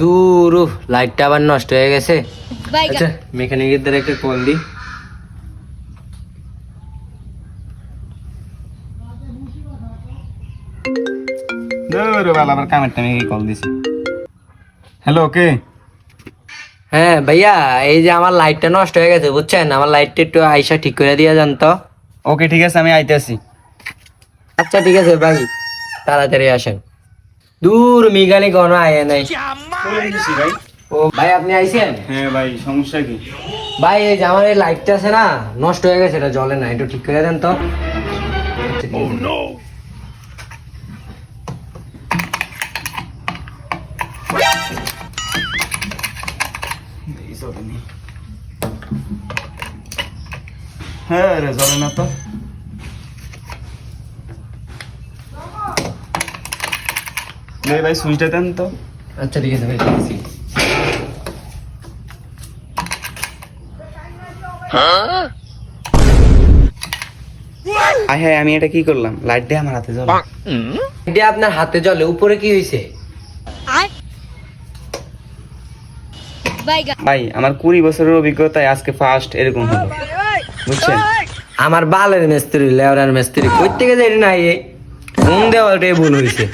দূর লাইটটা আবার নষ্ট হয়ে গেছে। আচ্ছা মেকানিকের দ্বারা একটা কল দিই। হ্যালো ওকে হ্যাঁ ভাইয়া এই যে আমার লাইটটা নষ্ট হয়ে গেছে বুঝছেন? আমার লাইটটা একটু আইসা ঠিক করে দিয়ে যান তো। ওকে ঠিক আছে আমি আইতেছি। আচ্ছা ঠিক আছে ভাই। তাড়াতাড়ি আসেন। দূর মেকানিক কোনো আয় নাই। ভাই ও ভাই আপনি আইছেন? হ্যাঁ ভাই সমস্যা কি? ভাই এই যে আমার এই লাইটটা আছে না নষ্ট হয়ে গেছে এটা জ্বলে না একটু ঠিক করে দেন তো। আছে। হ্যাঁ রে চলে না তো। ভাই ভাই সুইচটা দেন তো। আচ্ছা ঠিক আছে ভাই দেখছি। হ্যাঁ? আমি এটা কি করলাম? লাইট দিয়ে আমার হাতে জ্বলে। এটা আপনার হাতে জলে উপরে কি হয়েছে ভাই আমার কুড়ি বছরের অভিজ্ঞতায় আজকে ফার্স্ট এরকম হলো। বুঝছেন? আমার বালের মিস্ত্রি লেওরার মিস্ত্রি কই থেকে যাই নাই ফোন দেওয়াটাই ভুল হয়েছে